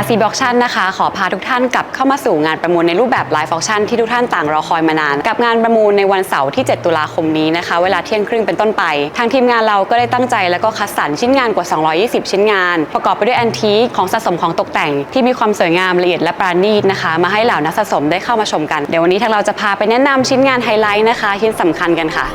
RC b o c t i o n นะคะ ขอพาทุกท่านกลับเข้ามาสู่งานประมูลในรูปแบบ Live Auction ที่ทุกท่านต่างรอคอยมานาน กับงานประมูลในวันเสาร์ที่ 7 ตุลาคมนี้นะคะ เวลาเที่ยงครึ่งเป็นต้นไป ทางทีมงานเราก็ได้ตั้งใจแล้วก็คัดสรรชิ้นงานกว่า 220 ชิ้นงาน ประกอบไปด้วยแอนทีคของสะสมของตกแต่ง ที่มีความสวยงามละเอียดและปราณีตนะคะ มาให้เหล่านักสะสมได้เข้ามาชมกันเดี๋ยววันนี้ทางเราจะพาไปแนะนำชิ้นงานไฮไลท์นะคะชิ้นสำคัญกันค่ะ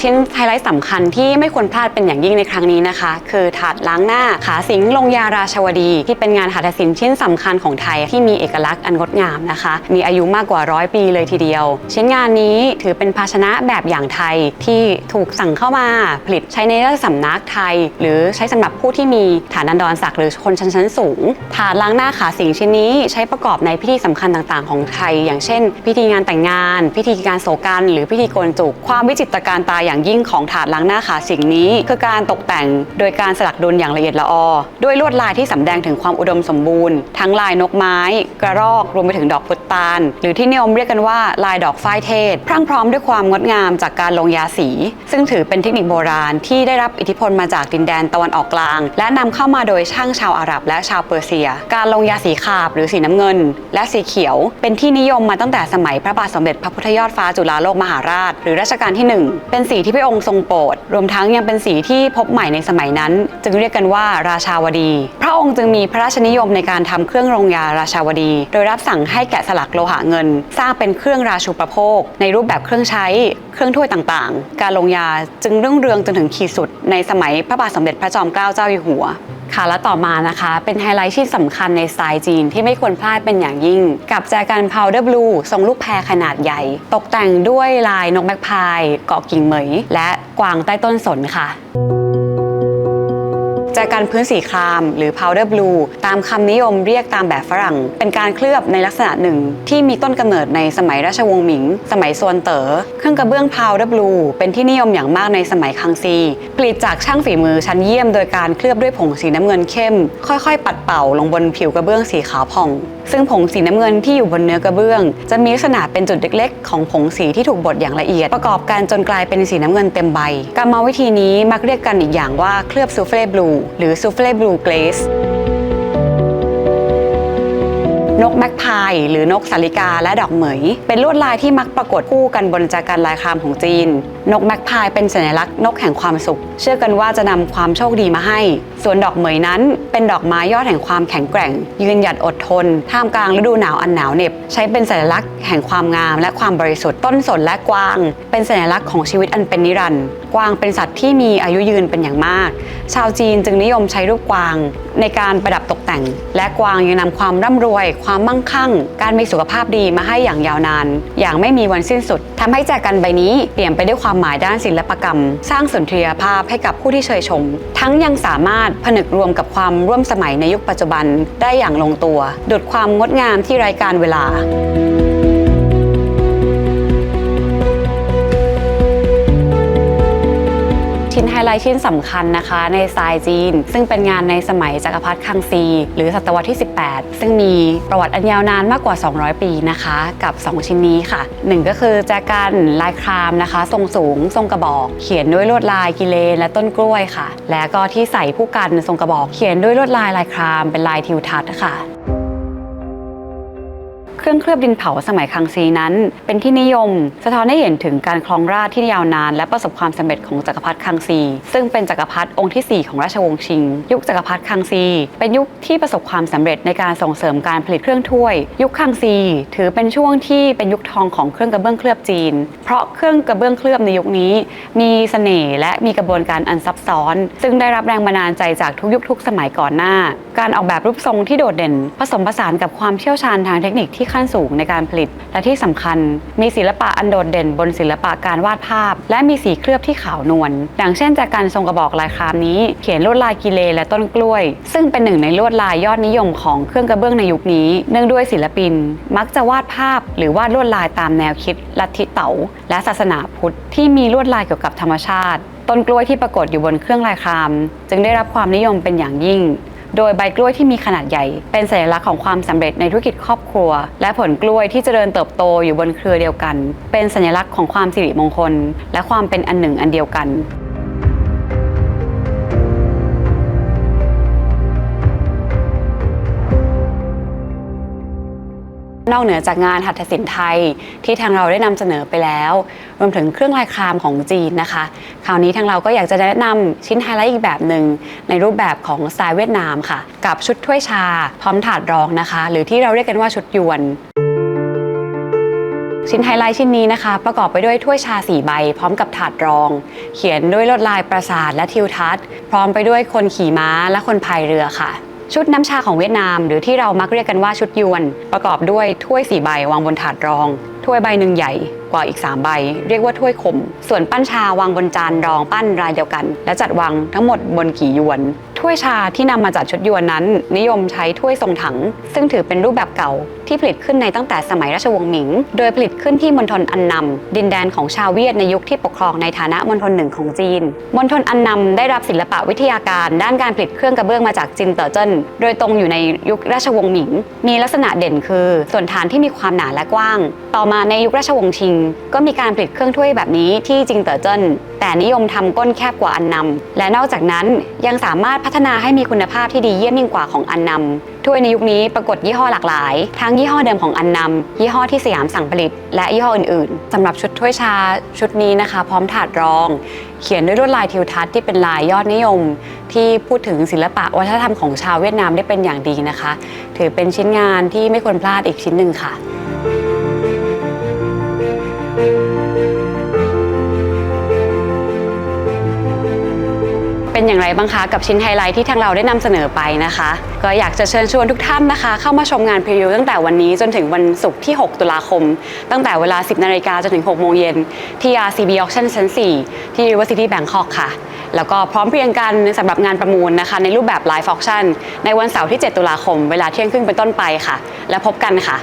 ชิ้นไฮไลท์สำคัญที่ไม่ควรพลาดเป็นอย่างยิ่งในครั้งนี้นะคะ คือถาดล้างหน้าขาสิงลงยาราชวดี ที่เป็นงานหัตถศิลป์ชิ้นสำคัญของไทยที่มีเอกลักษณ์อันงดงามนะคะ มีอายุมากกว่าร้อยปีเลยทีเดียว ชิ้นงานนี้ถือเป็นภาชนะแบบอย่างไทยที่ถูกสั่งเข้ามาผลิตใช้ในราชสำนักไทย หรือใช้สำหรับผู้ที่มีฐานันดรศักดิ์หรือคนชั้นชั้นสูง ถาดล้างหน้าขาสิงชิ้นนี้ใช้ประกอบในพิธีสำคัญต่างๆ ของไทย อย่างเช่น พิธีงานแต่งงาน พิธีการโศกัน หรือพิธีโกนจุกความวิจิตรการตาอย่างยิ่งของถาดล้างหน้าขาสิ่งนี้ คือการตกแต่งโดยการสลักดุลอย่างละเอียดละออด้วยลวดลายที่สำแดงถึงความอุดมสมบูรณ์ ทั้งลายนกไม้ กระรอกรวมไปถึงดอกพุตาล หรือที่นิยมเรียกกันว่าลายดอกฝ้ายเทศ พรั่งพร้อมด้วยความงดงามจากการลงยาสี ซึ่งถือเป็นเทคนิคโบราณที่ได้รับอิทธิพลมาจากดินแดนตะวันออกกลาง และนำเข้ามาโดยช่างชาวอาหรับ และชาวเปอร์เซีย การลงยาสีขาบหรือสีน้ำเงิน และสีเขียว เป็นที่นิยมมาตั้งแต่สมัยพระบาทสมเด็จพระพุทธยอดฟ้าจุฬาโลกมหาราช หรือรัชกาลที่หนึ่งเป็นสีที่พระองค์ทรงโปรด รวมทั้งยังเป็นสีที่พบใหม่ในสมัยนั้น จึงเรียกกันว่าราชาวดี พระองค์จึงมีพระราชนิยมในการทำเครื่องลงยาราชาวดี โดยรับสั่งให้แกะสลักโลหะเงิน สร้างเป็นเครื่องราชูปโภค ในรูปแบบเครื่องใช้ เครื่องถ้วยต่างๆ การลงยาจึงรุ่งเรืองจนถึงขีดสุด ในสมัยพระบาทสมเด็จพระจอมเกล้าเจ้าอยู่หัว ค่ะและต่อมานะคะ เป็นไฮไลท์ที่สำคัญในสไตล์จีนที่ไม่ควรพลาดเป็นอย่างยิ่ง กับแจกันพาวเดอร์บลูทรงลูกแพรขนาดใหญ่ ตกแต่งด้วยลายนกแมกพาย เกาะกิ่งเหมย และกวางใต้ต้นสนค่ะ แจกันพื้นสีคราม หรือ powder blue ตามคำนิยมเรียกตามแบบฝรั่ง เป็นการเคลือบในลักษณะหนึ่ง ที่มีต้นกำเนิดในสมัยราชวงศ์หมิง สมัยซวนเต๋อเครื่องกระเบื้อง powder blue เป็นที่นิยมอย่างมากในสมัยคังซี ผลิตจากช่างฝีมือชั้นเยี่ยมโดยการเคลือบด้วยผงสีน้ำเงินเข้ม ค่อยๆ ปัดเป่าลงบนผิวกระเบื้องสีขาวผ่อง ซึ่งผงสีน้ำเงินที่อยู่บนเนื้อกระเบื้อง จะมีลักษณะเป็นจุดเล็ก ๆ ของผงสีที่ถูกบดอย่างละเอียด ประกอบกันจนกลายเป็นสีน้ำเงินเต็มใบกรรมวิธีนี้มักเรียกกันอีกอย่างว่าเคลือบซูเฟ่บลูหรือซูเฟ่บลูเกรส นกแมกพายหรือนกสาลิกาและดอกเหมย เป็นลวดลายที่มักปรากฏคู่กันบนจาการลายครามของจีน นกแมกพายเป็นสัญลักษณ์นกแห่งความสุข เชื่อกันว่าจะนำความโชคดีมาให้ ส่วนดอกเหมยนั้นเป็นดอกไม้ยอดแห่งความแข็งแกร่ง ยืนหยัดอดทน ท่ามกลางฤดูหนาวอันหนาวเหน็บ ใช้เป็นสัญลักษณ์แห่งความงามและความบริสุทธิ์ต้นสนและกวาง เป็นสัญลักษณ์ของชีวิตอันเป็นนิรันดร์กวางเป็นสัตว์ที่มีอายุยืนเป็นอย่างมาก ชาวจีนจึงนิยมใช้รูปกวาง ในการประดับตกแต่ง และกวางยังนำความร่ำรวยความมั่งคั่ง การมีสุขภาพดีมาให้อย่างยาวนาน อย่างไม่มีวันสิ้นสุดทำให้แจกันใบนี้เปลี่ยนไปด้วยความหมายด้านศิลปกรรม สร้างสุนทรียภาพให้กับผู้ที่เชยชม ทั้งยังสามารถผนึกรวมกับความร่วมสมัยในยุคปัจจุบันได้อย่างลงตัวดุดความงดงามที่รายการเวลา ชิ้นไฮไลท์ชิ้นสำคัญนะคะ ในสไตล์จีน ซึ่งเป็นงานในสมัยจักรพรรดิคังซี หรือศตวรรษที่ 18 ซึ่งมีประวัติอันยาวนานมากกว่า 200 ปีนะคะ กับ 2 ชิ้นนี้ค่ะ 1 ก็คือแจกันลายครามนะคะ ทรงสูง ทรงกระบอก เขียนด้วยลวดลายกิเลนและต้นกล้วยค่ะ และก็ที่ใส่ผู้กันทรงกระบอก เขียนด้วยลวดลายลายครามเป็นลายทิวทัศน์ค่ะ เครื่องเคลือบดินเผาสมัยคังซีนั้น เป็นที่นิยม สะท้อนให้เห็นถึงการครองราชที่ยาวนาน และประสบความสำเร็จของจักรพรรดิคังซี ซึ่งเป็นจักรพรรดิองค์ที่ 4 ของราชวงศ์ชิง ยุคจักรพรรดิคังซี เป็นยุคที่ประสบความสำเร็จในการส่งเสริมการผลิตเครื่องถ้วย ยุคคังซี ถือเป็นช่วงที่เป็นยุคทองของเครื่องกระเบื้องเคลือบจีน เพราะเครื่องกระเบื้องเคลือบในยุคนี้ มีเสน่ห์และมีกระบวนการอันซับซ้อน ซึ่งได้รับแรงบันดาลใจจากทุกยุคทุกสมัยก่อนหน้า การออกแบบรูปทรงที่โดดเด่น ผสมผสานกับความเชี่ยวชาญทางเทคนิคที่ขั้นสูงในการผลิต และที่สำคัญ มีศิลปะอันโดดเด่นบนศิลปะการวาดภาพ และมีสีเคลือบที่ขาวนวลอย่างเช่นจากการทรงกระบอกลายครามนี้ เขียนลวดลายกิเลและต้นกล้วย ซึ่งเป็นหนึ่งในลวดลายยอดนิยมของเครื่องกระเบื้องในยุคนี้ เนื่องด้วยศิลปิน มักจะวาดภาพ หรือวาดลวดลายตามแนวคิดลัทธิเต๋าและศาสนาพุทธที่มีลวดลายเกี่ยวกับธรรมชาติ ต้นกล้วยที่ปรากฏอยู่บนเครื่องลายคราม จึงได้รับความนิยมเป็นอย่างยิ่ง โดยใบกล้วยที่มีขนาดใหญ่ เป็นสัญลักษณ์ของความสำเร็จในธุรกิจครอบครัว และผลกล้วยที่เจริญเติบโตอยู่บนเครือเดียวกัน เป็นสัญลักษณ์ของความสิริมงคล และความเป็นอันหนึ่งอันเดียวกัน นอกเหนือจากงานหัตถศิลป์ไทย ที่ทางเราได้นำเสนอไปแล้ว รวมถึงเครื่องลายครามของจีนนะคะ คราวนี้ทางเราก็อยากจะแนะนำชิ้นไฮไลท์อีกแบบหนึ่งในรูปแบบของสไตล์เวียดนามค่ะ กับชุดถ้วยชา พร้อมถาดรองนะคะ หรือที่เราเรียกกันว่าชุดยวนชิ้นไฮไลท์ชิ้นนี้นะคะ ประกอบไปด้วยถ้วยชาสี่ใบ พร้อมกับถาดรอง เขียนด้วยลวดลายปราสาทและทิวทัศน์ พร้อมไปด้วยคนขี่ม้าและคนพายเรือค่ะ ชุดน้ำชาของเวียดนาม หรือที่เรามักเรียกกันว่าชุดยวน ประกอบด้วยถ้วยสี่ใบวางบนถาดรอง ถ้วยใบหนึ่งใหญ่กว่าอีก 3 ใบ เรียกว่าถ้วยขม ส่วนปั้นชาวางบนจานรองปั้นรายเดียวกัน และจัดวางทั้งหมดบนกี่ยวน ถ้วยชาที่นำมาจัดชุดยวนนั้น นิยมใช้ถ้วยทรงถัง ซึ่งถือเป็นรูปแบบเก่าที่ผลิตขึ้นในตั้งแต่สมัยราชวงศ์หมิง โดยผลิตขึ้นที่มณฑลอันนำดินแดนของชาวเวียดในยุคที่ปกครองในฐานะมณฑลหนึ่งของจีนมณฑลอันนำได้รับศิลปะวิทยาการ ด้านการผลิตเครื่องกระเบื้องมาจากจินเตอร์เจิ้นโดยตรงอยู่ในยุคราชวงศ์หมิง มีลักษณะเด่นคือ ส่วนฐานที่มีความหนาและกว้าง ต่อมาในยุคราชวงศ์ชิง ก็มีการผลิตเครื่องถ้วยแบบนี้ที่จิงเตอร์เจิ้น แต่นิยมทำก้นแคบกว่าอันนำและนอกจากนั้นยังสามารถพัฒนาให้มีคุณภาพที่ดีเยี่ยมยิ่งกว่าของอันนำถ้วยในยุคนี้ปรากฏยี่ห้อหลากหลาย ทั้งยี่ห้อเดิมของอันนำยี่ห้อที่สยามสั่งผลิต และยี่ห้ออื่นๆสำหรับชุดถ้วยชาชุดนี้นะคะ พร้อมถาดรอง เขียนด้วยลวดลายทิวทัศน์ที่เป็นลายยอดนิยม ที่พูดถึงศิลปะวัฒนธรรมของชาวเวียดนามได้เป็นอย่างดีนะคะ ถือเป็นชิ้นงานที่ไม่ควรพลาดอีกชิ้นหนึ่งค่ะ เป็นอย่างไรบ้างคะกับชิ้นไฮไลท์ที่ทางเราได้นำเสนอไปนะคะ ก็อยากจะเชิญชวนทุกท่านนะคะ เข้ามาชมงานพรีวิวตั้งแต่วันนี้จนถึงวันศุกร์ที่ 6 ตุลาคม ตั้งแต่เวลา 10นาฬิกาจนถึง6โมงเย็นที่ RCB Auction ชั้น 4 ที่ University Bangkok ค่ะ แล้วก็พร้อมเพรียงกันสำหรับงานประมูลนะคะ ในรูปแบบ Live Auction ในวันเสาร์ที่ 7 ตุลาคม เวลาเที่ยงครึ่งเป็นต้นไปค่ะ แล้วพบกันค่ะ